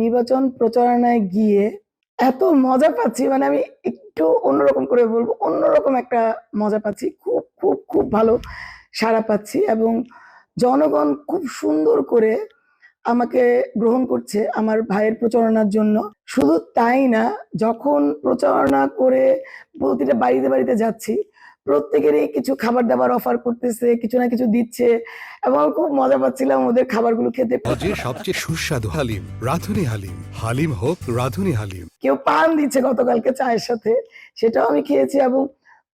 নির্বাচন প্রচারণায় গিয়ে এত মজা পাচ্ছি মানে আমি একটু অন্যরকম করে বলব, অন্যরকম একটা মজা পাচ্ছি, খুব খুব খুব ভালো সাড়া পাচ্ছি এবং জনগণ খুব সুন্দর করে আমাকে গ্রহণ করছে আমার ভাইয়ের প্রচারণার জন্য। শুধু তাই না, যখন প্রচারণা করে প্রতিটা বাড়িতে বাড়িতে যাচ্ছি প্রত্যেকেরই কিছু খাবার দাবার অফার করতেছে কিছু না কিছু দিচ্ছে। এবং খুব মজা পাচ্ছিলাম ওদের খাবারগুলো খেতে। যে সবচেয়ে সুস্বাদু হালিম রাধুনি হালিম। হালিম হোক রাধুনি হালিম। কেউ পান দিচ্ছে গতকালকে চায়ের সাথে সেটাও আমি খেয়েছি এবং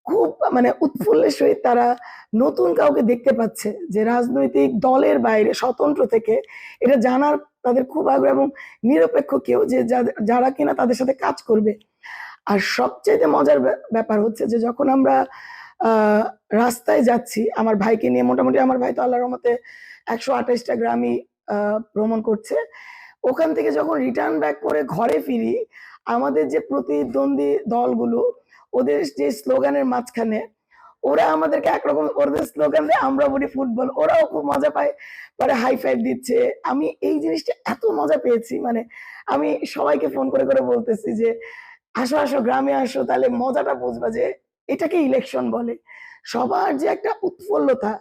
খুব মানে উৎফুল্লের সহিত তারা নতুন কাউকে দেখতে পাচ্ছে যে রাজনৈতিক দলের বাইরে স্বতন্ত্র থেকে এটা জানার তাদের খুব আগ্রহ এবং নিরপেক্ষ কেউ যে যাদের- যারা কিনা তাদের সাথে কাজ করবে। আর সবচেয়ে মজার ব্যাপার হচ্ছে যে যখন আমরা রাস্তায় যাচ্ছি। আমার ভাইকে নিয়ে মোটামুটি আমার ভাই তো আল্লাহর রহমতে একশো আঠাশটা গ্রামই ভ্রমণ করছে। ওখান থেকে যখন রিটার্ন ব্যাক করে ঘরে ফিরি, আমাদের যে প্রতিদ্বন্দ্বী দলগুলো, ওদের যে স্লোগানের মাঝখানে, ওরা আমাদেরকে একরকম ওদের স্লোগান দেয় আমরা বলি ফুটবল। ওরাও খুব মজা পায়, পরে হাই ফাইভ দিচ্ছে। আমি এই জিনিসটা এত মজা পেয়েছি মানে আমি সবাইকে ফোন করে করে বলতেছি যে, আসো আসো, গ্রামে আসো, তাহলে মজাটা বুঝবা যে এটাকে ইলেকশন বলে। সবার যে একটা উৎফুল্লতা,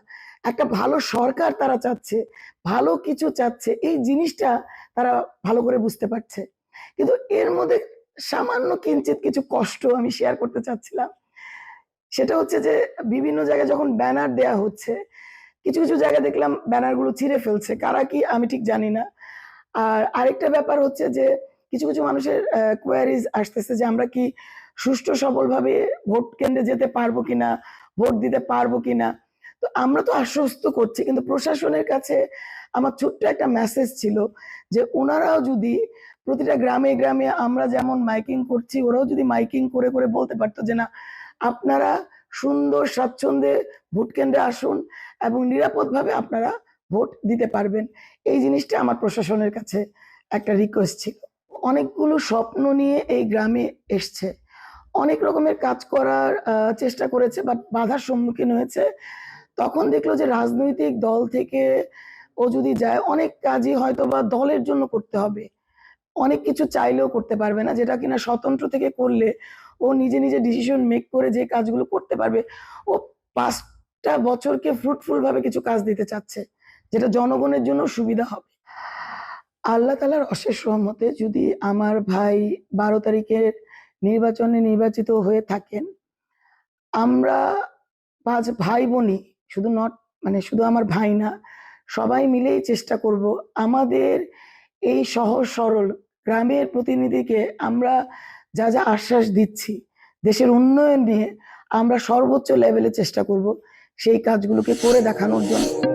একটা ভালো সরকার তারা চাচ্ছে, ভালো কিছু চাচ্ছে, এই জিনিসটা তারা ভালো করে বুঝতে পারছে। কিন্তু এর মধ্যে সামান্য কিঞ্চিত কিছু কষ্ট আমি শেয়ার করতে চাচ্ছিলাম। সেটা হচ্ছে যে, বিভিন্ন জায়গায় যখন ব্যানার দেয়া হচ্ছে, কিছু কিছু জায়গায় দেখলাম ব্যানারগুলো ছিঁড়ে ফেলছে। কারা কি আমি ঠিক জানি না। আর আরেকটা ব্যাপার হচ্ছে যে, কিছু কিছু মানুষের কোয়ারিজ আসতেছে যে, আমরা কি সুষ্ঠু সবলভাবে ভোট কেন্দ্রে যেতে পারব কিনা, ভোট দিতে পারব কিনা, তো আমরা তো আশ্বস্ত করছি। কিন্তু প্রশাসনের কাছে আমার ছোট্ট একটা মেসেজ ছিল যে ওনারাও যদি প্রতিটা গ্রামে গ্রামে আমরা যেমন মাইকিং করছি, ওরাও যদি মাইকিং করে করে বলতে পারতো যে না, আপনারা সুন্দর স্বাচ্ছন্দ্যে ভোট কেন্দ্রে আসুন এবং নিরাপদভাবে আপনারা ভোট দিতে পারবেন। এই জিনিসটা আমার প্রশাসনের কাছে একটা রিকোয়েস্ট ছিল। অনেকগুলো স্বপ্ন নিয়ে এই গ্রামে এসছে। অনেক রকমের কাজ করার চেষ্টা করেছে বাট বাধার সম্মুখীন হয়েছে। তখন দেখল যে রাজনৈতিক দল থেকে ও যদি যায়, অনেক কাজই হয়তো বা দলের জন্য করতে হবে। অনেক কিছু চাইলেও করতে পারবে না, যেটা কিনা স্বতন্ত্র থেকে করলে ও নিজে নিজে ডিসিশন মেক করে যে কাজগুলো করতে পারবে। ও পাঁচটা বছরকে ফ্রুটফুল ভাবে কিছু কাজ দিতে চাচ্ছে, যেটা জনগণের জন্য সুবিধা হবে। আল্লাহ তালার অশেষ রহমতে যদি আমার ভাই বারো তারিখের নির্বাচনে নির্বাচিত হয়ে থাকেন। আমরা পাঁচ ভাই বোনই শুধু নট মানে শুধু আমার ভাই না, সবাই মিলেই চেষ্টা করব আমাদের এই সহজ সরল গ্রামের প্রতিনিধিকে আমরা যা যা আশ্বাস দিচ্ছি, দেশের উন্নয়ন নিয়ে আমরা সর্বোচ্চ লেভেলে চেষ্টা করব সেই কাজগুলোকে করে দেখানোর জন্য।